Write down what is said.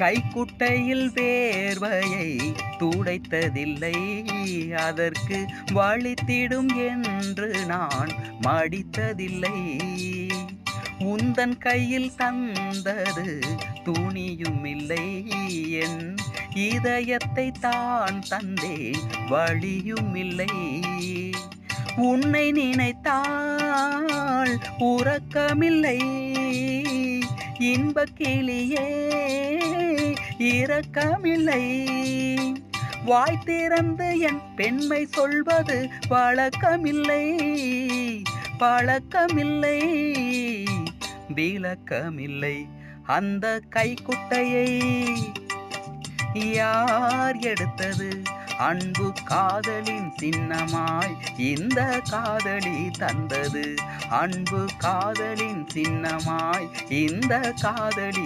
கைக்குட்டையில் வேர்வையை துடைத்ததில்லை. அதற்கு வழித்திடும் என்று நான் மடித்ததில்லை. உந்தன் கையில் தந்தது துணியும் இல்லை என் இதயத்தை தான் தந்தேன் வழியும் இல்லை உன்னை நினைத்தால் உறக்கமில்லை. இன்பக் கிளியே இரக்கமில்லை. வாய் திறந்து என் பெண்மை சொல்வது பழக்கமில்லை பழக்கமில்லை விளக்கமில்லை. அந்த கைக்குட்டையை யார் எடுத்தது? அன்பு காதலின் சின்னமாய் இந்த காதலி தந்தது. அன்பு காதலின் சின்னமாய் இந்த காதலி